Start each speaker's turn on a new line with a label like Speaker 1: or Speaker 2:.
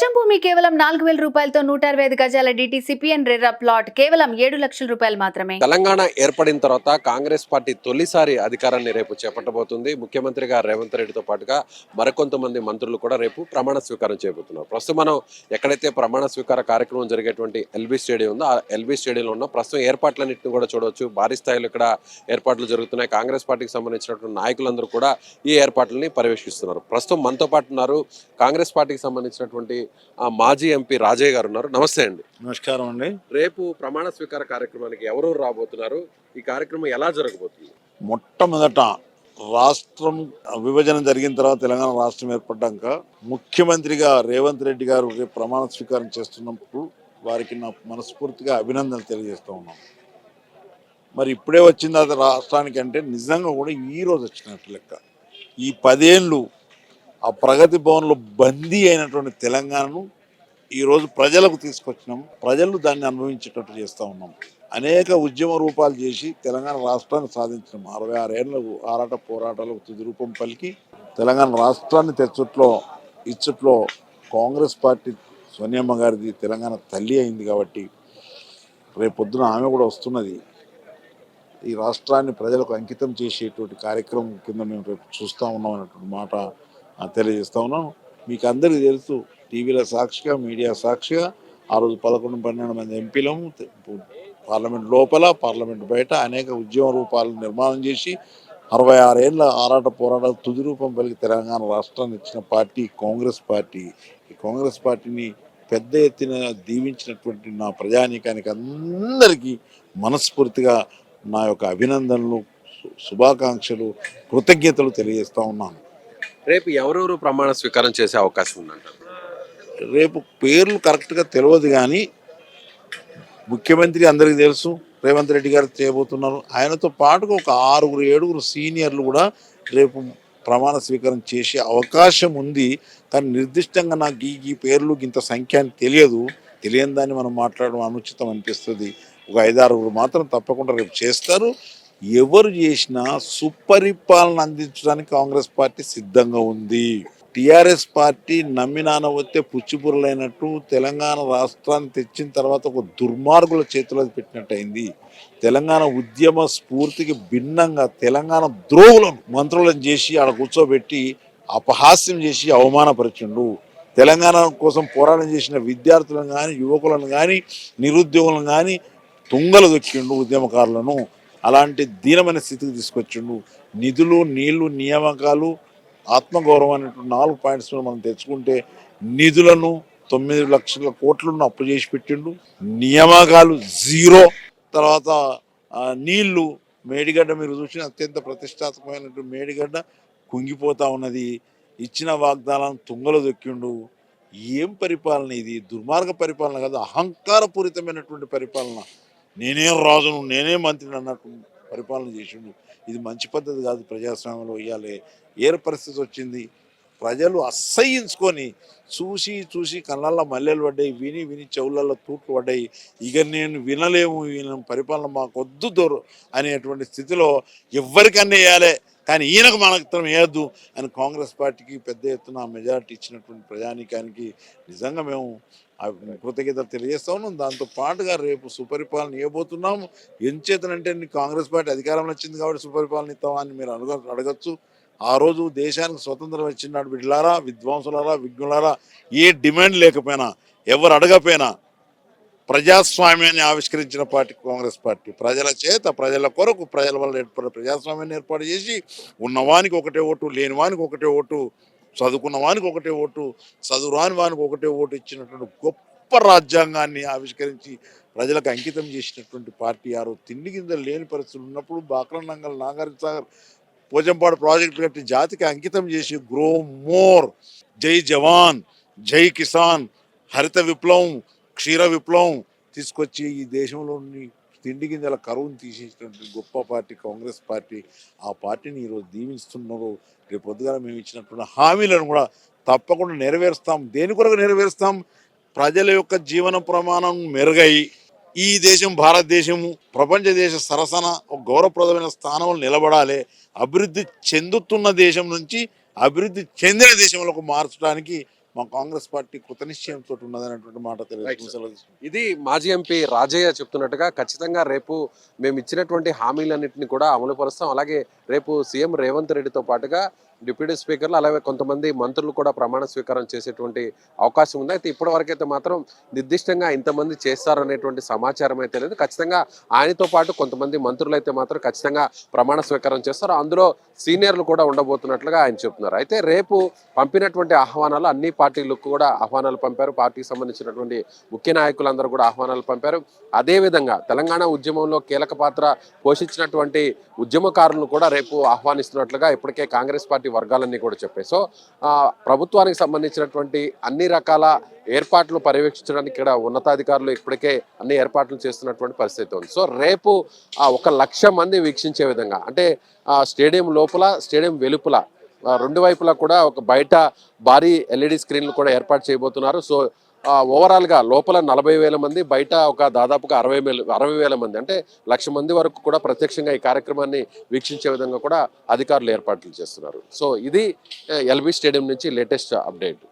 Speaker 1: గజం భూమి కేవలం నాలుగు వేల రూపాయలతో నూట అరవై ఐదు గజాల డిటిసిపిఎన్ రెర్రా ప్లాట్ కేవలం ఏడు లక్షల రూపాయలు మాత్రమే.
Speaker 2: తెలంగాణ ఏర్పడిన తర్వాత కాంగ్రెస్ పార్టీ తొలిసారి అధికారాన్ని రేపు చేపట్టబోతుంది. ముఖ్యమంత్రిగా రేవంత్ రెడ్డితో పాటుగా మరికొంతమంది మంత్రులు కూడా రేపు ప్రమాణ స్వీకారం చేయబోతున్నారు. ప్రస్తుతం మనం ఎక్కడైతే ప్రమాణ స్వీకార కార్యక్రమం జరిగేటువంటి ఎల్బీ స్టేడియం ఉందో ఆ ఎల్బీ స్టేడియంలో ఉన్న ప్రస్తుతం ఏర్పాట్లన్నింటిని కూడా చూడవచ్చు. భారీ స్థాయిలో ఇక్కడ ఏర్పాట్లు జరుగుతున్నాయి. కాంగ్రెస్ పార్టీకి సంబంధించినటువంటి నాయకులందరూ కూడా ఈ ఏర్పాట్లని పర్యవేక్షిస్తున్నారు. ప్రస్తుతం మనతో పాటు ఉన్నారు. కాంగ్రెస్ పార్టీకి సంబంధించినటువంటి మాజీ ఎంపీ రాజయ్య గారు ఉన్నారు. నమస్తే అండి.
Speaker 3: నమస్కారం అండి.
Speaker 2: రేపు ప్రమాణ స్వీకార కార్యక్రమానికి ఎవరెవరు రాబోతున్నారు? ఈ కార్యక్రమం ఎలా జరగబోతుంది?
Speaker 3: మొట్టమొదట రాష్ట్రం విభజన జరిగిన తర్వాత తెలంగాణ రాష్ట్రం ఏర్పడ్డాక ముఖ్యమంత్రిగా రేవంత్ రెడ్డి గారు రేపు ప్రమాణ స్వీకారం చేస్తున్నప్పుడు వారికి నా మనస్ఫూర్తిగా అభినందనలు తెలియజేస్తూ ఉన్నాం. మరి ఇప్పుడే వచ్చింది అది రాష్ట్రానికి అంటే నిజంగా కూడా ఈ రోజు వచ్చినట్టు లెక్క. ఈ పదేళ్ళు ఆ ప్రగతి భవన్లో బందీ అయినటువంటి తెలంగాణను ఈరోజు ప్రజలకు తీసుకొచ్చినాం ప్రజలు దాన్ని అనుభవించేటట్టు చేస్తూ ఉన్నాం అనేక ఉద్యమ రూపాలు చేసి తెలంగాణ రాష్ట్రాన్ని సాధించినాం అరవై ఆరేళ్ళ ఆరాట పోరాటాలకు తుది రూపం పలికి తెలంగాణ రాష్ట్రాన్ని తెచ్చుట్లో ఇచ్చుట్లో కాంగ్రెస్ పార్టీ సోనియమ్మ గారిది తెలంగాణ తల్లి అయింది కాబట్టి రేపొద్దున ఆమె కూడా వస్తున్నది. ఈ రాష్ట్రాన్ని ప్రజలకు అంకితం చేసేటువంటి కార్యక్రమం కింద మేము రేపు చూస్తూ ఉన్నాం అన్నటువంటి మాట తెలియజేస్తా ఉన్నాను. మీకు అందరికీ తెలుసు టీవీల సాక్షిగా మీడియా సాక్షిగా ఆ రోజు పదకొండు పన్నెండు మంది ఎంపీలము పార్లమెంట్ లోపల పార్లమెంట్ బయట అనేక ఉద్యమ రూపాలను నిర్మాణం చేసి అరవై ఆరేళ్ళ ఆరాట పోరాటాలు తుది రూపం పలికి తెలంగాణ రాష్ట్రాన్ని ఇచ్చిన పార్టీ కాంగ్రెస్ పార్టీ. ఈ కాంగ్రెస్ పార్టీని పెద్ద ఎత్తున దీవించినటువంటి నా ప్రజానీకానికి అందరికీ మనస్ఫూర్తిగా నా యొక్క అభినందనలు శుభాకాంక్షలు కృతజ్ఞతలు తెలియజేస్తూ ఉన్నాను.
Speaker 2: రేపు ఎవరెవరు ప్రమాణ స్వీకారం చేసే అవకాశం ఉందంటారు
Speaker 3: రేపు పేర్లు కరెక్ట్గా తెలియదు కానీ ముఖ్యమంత్రి అందరికీ తెలుసు రేవంత్ రెడ్డి గారు చేయబోతున్నారు. ఆయనతో పాటుగా ఒక ఆరుగురు ఏడుగురు సీనియర్లు కూడా రేపు ప్రమాణ స్వీకారం చేసే అవకాశం ఉంది. కానీ నిర్దిష్టంగా నాకు ఈ ఈ పేర్లు ఇంత సంఖ్య అని తెలియదు. తెలియని దాన్ని మనం మాట్లాడడం అనుచితం అనిపిస్తుంది. ఒక ఐదారుగురు మాత్రం తప్పకుండా రేపు చేస్తారు. ఎవరు చేసినా సుపరిపాలన అందించడానికి కాంగ్రెస్ పార్టీ సిద్ధంగా ఉంది. టిఆర్ఎస్ పార్టీ నమ్మినాన వస్తే పుచ్చిపురులైనట్టు తెలంగాణ రాష్ట్రాన్ని తెచ్చిన తర్వాత ఒక దుర్మార్గుల చేతిలో పెట్టినట్టు అయింది తెలంగాణ ఉద్యమ స్ఫూర్తికి భిన్నంగా తెలంగాణ ద్రోవులను మంత్రులను చేసి ఆడ కూర్చోబెట్టి అపహాస్యం చేసి అవమానపరిచిండు. తెలంగాణ కోసం పోరాటం చేసిన విద్యార్థులను కానీ యువకులను కానీ నిరుద్యోగులను కానీ తుంగలు దొక్కిండు ఉద్యమకారులను. అలాంటి దీనమైన స్థితికి తీసుకొచ్చిండు. నిధులు నీళ్ళు నియామకాలు ఆత్మగౌరవం అనేటువంటి నాలుగు పాయింట్స్ మనం తెచ్చుకుంటే నిధులను తొమ్మిది లక్షల కోట్లను అప్పు చేసి పెట్టిండు. నియామకాలు జీరో. తర్వాత నీళ్ళు మేడిగడ్డ మీరు చూసిన అత్యంత ప్రతిష్టాత్మకమైనటువంటి మేడిగడ్డ కుంగిపోతా ఉన్నది. ఇచ్చిన వాగ్దానం తుంగలు దొక్కిండు. ఏం పరిపాలన ఇది? దుర్మార్గ పరిపాలన కాదు అహంకారపూరితమైనటువంటి పరిపాలన. నేనేం రాజును నేనే మంత్రిని అన్నట్టు పరిపాలన చేసిండు. ఇది మంచి పద్ధతి కాదు ప్రజాస్వామ్యంలో ఇవ్వాలి ఏ పరిస్థితి వచ్చింది. ప్రజలు అసహ్యించుకొని చూసి చూసి కళ్ళల్లో మల్లెలు పడ్డాయి విని విని చెవులలో తూట్లు పడ్డాయి. ఇక నేను వినలేము ఈయన పరిపాలన మాకు దొరు అనేటువంటి స్థితిలో ఎవరికన్నా వేయాలి కానీ ఈయనకు మనకు వేయద్దు అని కాంగ్రెస్ పార్టీకి పెద్ద ఎత్తున మెజారిటీ ఇచ్చినటువంటి ప్రజానీకానికి నిజంగా మేము ఆ కృతజ్ఞతలు తెలియజేస్తా ఉన్నాం. దాంతో పాటుగా రేపు సుపరిపాలన ఇవ్వబోతున్నాము. ఎంచేతనంటే నీ కాంగ్రెస్ పార్టీ అధికారంలో వచ్చింది కాబట్టి సుపరిపాలన ఇస్తామా అని మీరు అడగ అడగచ్చు. ఆ రోజు దేశానికి స్వతంత్రం వచ్చినాడు బిడ్డలారా విద్వాంసులారా విజ్ఞులారా ఏ డిమాండ్ లేకపోయినా ఎవరు అడగపోయినా ప్రజాస్వామ్యాన్ని ఆవిష్కరించిన పార్టీ కాంగ్రెస్ పార్టీ. ప్రజల చేత ప్రజల కొరకు ప్రజల వల్ల ఏర్పడిన ప్రజాస్వామ్యాన్ని ఏర్పాటు చేసి ఉన్నవానికి ఒకటే ఓటు లేని వానికి ఒకటే ఓటు చదువుకున్న వానికి ఒకటే ఓటు చదువురాని వానికి ఒకటే ఓటు ఇచ్చినటువంటి గొప్ప రాజ్యాంగాన్ని ఆవిష్కరించి ప్రజలకు అంకితం చేసినటువంటి పార్టీ ఆరు తిండి కింద లేని పరిస్థితులు ఉన్నప్పుడు బాక్రనంగల్ నాగరిక సాగర్ పోచంపాడు ప్రాజెక్టు కట్టి జాతికి అంకితం చేసి గ్రో మోర్ జై జవాన్ జై కిసాన్ హరిత విప్లవం క్షీర విప్లవం తీసుకొచ్చి ఈ దేశంలోని తిండి గింజల కరువును తీసేసినటువంటి గొప్ప పార్టీ కాంగ్రెస్ పార్టీ ఆ పార్టీని ఈరోజు దీవిస్తున్నారు. రేపు పొద్దుగా మేము ఇచ్చినటువంటి హామీలను కూడా తప్పకుండా నెరవేరుస్తాం. దేని కొరకు నెరవేరుస్తాం? ప్రజల యొక్క జీవన ప్రమాణం మెరుగై ఈ దేశం భారతదేశము ప్రపంచ దేశ సరసన ఒక గౌరవప్రదమైన స్థానంలో నిలబడాలి. అభివృద్ధి చెందుతున్న దేశం నుంచి అభివృద్ధి చెందిన దేశంలోకి మార్చడానికి మా కాంగ్రెస్ పార్టీ కృత నిశ్చయంతో ఉన్నదనేటువంటి మాట తెలియదు.
Speaker 2: ఇది మాజీ ఎంపీ రాజయ్య చెప్తున్నట్టుగా ఖచ్చితంగా రేపు మేము ఇచ్చినటువంటి హామీలన్నింటినీ కూడా అమలు పరుస్తాం. అలాగే రేపు సీఎం రేవంత్ రెడ్డితో పాటుగా డిప్యూటీ స్పీకర్లు అలాగే కొంతమంది మంత్రులు కూడా ప్రమాణ స్వీకారం చేసేటువంటి అవకాశం ఉంది. అయితే ఇప్పటి వరకైతే మాత్రం నిర్దిష్టంగా ఇంతమంది చేస్తారనేటువంటి సమాచారం అయితే లేదు. ఖచ్చితంగా ఆయనతో పాటు కొంతమంది మంత్రులు అయితే మాత్రం ఖచ్చితంగా ప్రమాణ స్వీకారం చేస్తారు. అందులో సీనియర్లు కూడా ఉండబోతున్నట్లుగా ఆయన చెప్తున్నారు. అయితే రేపు పంపినటువంటి ఆహ్వానాలు అన్ని పార్టీలకు కూడా ఆహ్వానాలు పంపారు. పార్టీకి సంబంధించినటువంటి ముఖ్య నాయకులందరూ కూడా ఆహ్వానాలు పంపారు. అదేవిధంగా తెలంగాణ ఉద్యమంలో కీలక పాత్ర పోషించినటువంటి ఉద్యమకారులను కూడా రేపు ఆహ్వానిస్తున్నట్లుగా ఇప్పటికే కాంగ్రెస్ పార్టీ వర్గాలన్నీ కూడా చెప్పాయి. సో ఆ, ప్రభుత్వానికి సంబంధించినటువంటి అన్ని రకాల ఏర్పాట్లు పర్యవేక్షించడానికి ఇక్కడ ఉన్నతాధికారులు ఇప్పటికే అన్ని ఏర్పాట్లు చేస్తున్నటువంటి పరిస్థితి ఉంది. సో రేపు ఒక లక్ష మంది వీక్షించే విధంగా అంటే స్టేడియం లోపల స్టేడియం వెలుపల రెండు వైపులా కూడా ఒక బయట భారీ ఎల్ఈడి స్క్రీన్లు కూడా ఏర్పాటు చేయబోతున్నారు. సో ఓవరాల్గా లోపల నలభై వేల మంది బయట ఒక దాదాపుగా అరవై వేల అరవై వేల మంది. అంటే లక్ష మంది వరకు కూడా ప్రత్యక్షంగా ఈ కార్యక్రమాన్ని వీక్షించే విధంగా కూడా అధికారులు ఏర్పాట్లు చేస్తున్నారు. సో ఇది ఎల్బీ స్టేడియం నుంచి లేటెస్ట్ అప్డేట్.